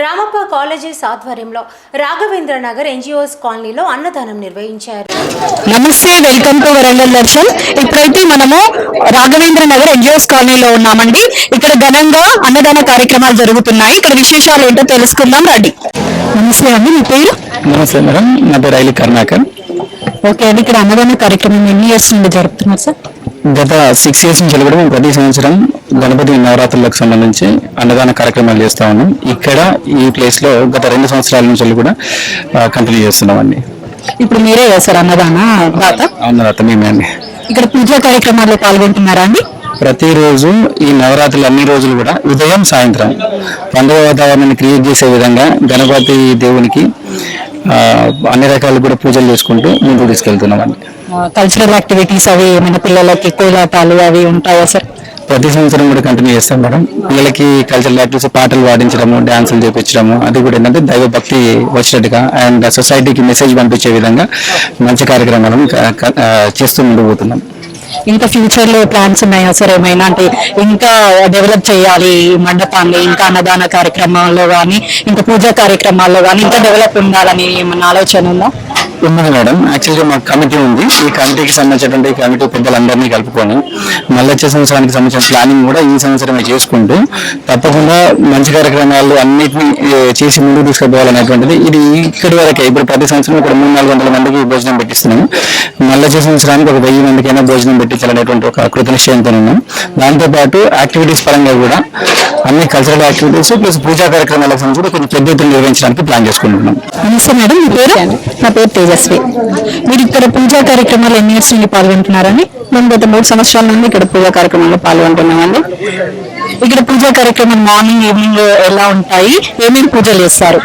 Ramappa colleges ఆధ్వర్యంలో Raghavendra Nagar NGOs కాలనీలో అన్నదానం నిర్వహించారు. నమస్తే వెల్కమ్ టు వరంగల్ దర్శన్. ఇప్పుడైతే మనము రాఘవేంద్ర నగర్ ఎన్జిఓస్ కాలనీలో ఉన్నామండి. ఇక్కడ ఘనంగా అన్నదాన కార్యక్రమాలు జరుగుతున్నాయి. ఇక్కడ విశేషాలు ఏంటో తెలుసుకుందాం రండి. నమస్తే అండి మీ పేరు? నమస్తే మేడం నా పేరు ఐలి కర్ణాకర్. ఓకే అండి ఇక్కడ అన్నదాన కార్యక్రమం ఎన్ని ఇయర్స్ నుండి జరుపుతున్నారు సార్? గత సిక్స్ ఇయర్స్ నుంచి కూడా మేము ప్రతి సంవత్సరం గణపతి నవరాత్రులకు సంబంధించి అన్నదాన కార్యక్రమాలు చేస్తా ఉన్నాం. ఇక్కడ ఈ ప్లేస్లో గత రెండు సంవత్సరాల నుంచి కూడా కంటిన్యూ చేస్తున్నాం అండి ఇప్పుడు మీరే సార్ అన్నదాన దాత అన్నదాత మేమే అండి. ఇక్కడ పూజా కార్యక్రమాల్లో పాల్గొంటున్నారా అండి? ప్రతిరోజు ఈ నవరాత్రులు అన్ని రోజులు కూడా ఉదయం సాయంత్రం పండుగ వాతావరణాన్ని క్రియేట్ చేసే విధంగా గణపతి దేవునికి అన్ని రకాలు కూడా పూజలు చేసుకుంటూ ముందుకు తీసుకెళ్తున్నాం అండి. కల్చరల్ యాక్టివిటీస్ అవి ఏమైనా పిల్లలకి కోలాటాలు అవి ఉంటాయా సార్? ప్రతి సంవత్సరం కూడా కంటిన్యూ చేస్తాం మేడం. పిల్లలకి కల్చరల్ యాక్టివిటీస్ పాటలు పాడించడము డాన్సులు చేపించడము అది కూడా ఏంటంటే దైవ భక్తి వచ్చినట్టుగా అండ్ సొసైటీకి మెసేజ్ పంపించే విధంగా మంచి కార్యక్రమాలను చేస్తూ పోతున్నాం. ఇంకా ఫ్యూచర్లో ప్లాన్స్ ఉన్నాయా సార్ ఏమైనా? అంటే ఇంకా డెవలప్ చేయాలి మండపాన్ని ఇంకా అన్నదాన కార్యక్రమాల్లో కానీ ఇంకా పూజా కార్యక్రమాల్లో కానీ ఇంకా డెవలప్ ఉండాలని ఏమన్నా ఆలోచన ఉందా? ఉన్నది మేడం. యాక్చువల్గా మాకు కమిటీ ఉంది. ఈ కమిటీకి సంబంధించినటువంటి ఈ కమిటీ పెద్దలందరినీ కలుపుకొని మళ్ళీ వచ్చే సంవత్సరానికి సంబంధించిన ప్లానింగ్ కూడా ఈ సంవత్సరమే చేసుకుంటూ తప్పకుండా మంచి కార్యక్రమాలు అన్నిటిని చేసి ముందుకు తీసుకుపోవాలనేటువంటిది ఇది ఇక్కడి వరకే. ఇప్పుడు ప్రతి సంవత్సరం ఇక్కడ మూడు నాలుగు వందల మందికి భోజనం పెట్టిస్తున్నాము మళ్ళీ వచ్చే సంవత్సరానికి ఒక వెయ్యి మందికైనా భోజనం పెట్టించాలనేటువంటి ఒక కృత నిశ్చయంతో ఉన్నాం దాంతోపాటు యాక్టివిటీస్ పరంగా కూడా అన్ని కల్చరల్ యాక్టివిటీస్ ప్లస్ పూజా కార్యక్రమాలకు సంబంధించి కూడా కొంచెం పెద్ద ఎత్తున నిర్వహించడానికి ప్లాన్ చేసుకుంటున్నాం. నమస్తే మేడం మీ పేరు? నా పేరు తేజస్వి మీరు ఇక్కడ పూజా కార్యక్రమాలు ఎన్ని ఇయర్స్ నుండి పాల్గొంటున్నారని మేము గత మూడు సంవత్సరాల నుండి ఇక్కడ పూజా కార్యక్రమాల్లో పాల్గొంటున్నామండి. ఇక్కడ పూజా కార్యక్రమం మార్నింగ్ ఈవినింగ్ ఎలా ఉంటాయి? ఏమేమి పూజలు చేస్తారు?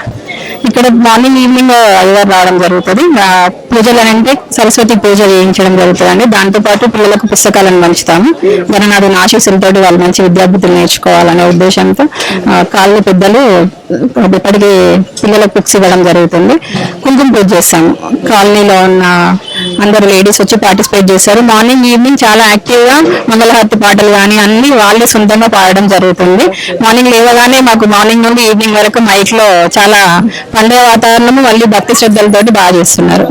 ఇక్కడ మార్నింగ్ ఈవినింగ్ అయ్యగారు రావడం జరుగుతుంది. పూజలు అని అంటే సరస్వతి పూజ చేయించడం జరుగుతుంది అండి దాంతో పాటు పిల్లలకు పుస్తకాలను పంచుతాము. గణనాథుని ఆశీస్సులతో వాళ్ళు మంచి విద్యాబుద్ధులు నేర్చుకోవాలనే ఉద్దేశంతో కాళ్ళు పెద్దలు ఇప్పటికి పిల్లలకు బుక్స్ ఇవ్వడం జరుగుతుంది. కుంకుమ పూజ చేస్తాము కాలనీలో ఉన్న అందరు లేడీస్ వచ్చి పార్టిసిపేట్ చేశారు మార్నింగ్ ఈవినింగ్ చాలా యాక్టివ్గా మంగళహారతి పాటలు కానీ అన్ని వాళ్ళే సొంతంగా పాడడం జరుగుతుంది. మార్నింగ్ లేవగానే మాకు మార్నింగ్ నుండి ఈవినింగ్ వరకు మైక్లో చాలా పండుగ వాతావరణము మళ్ళీ భక్తి శ్రద్ధలతోటి బాగా చేస్తున్నారు.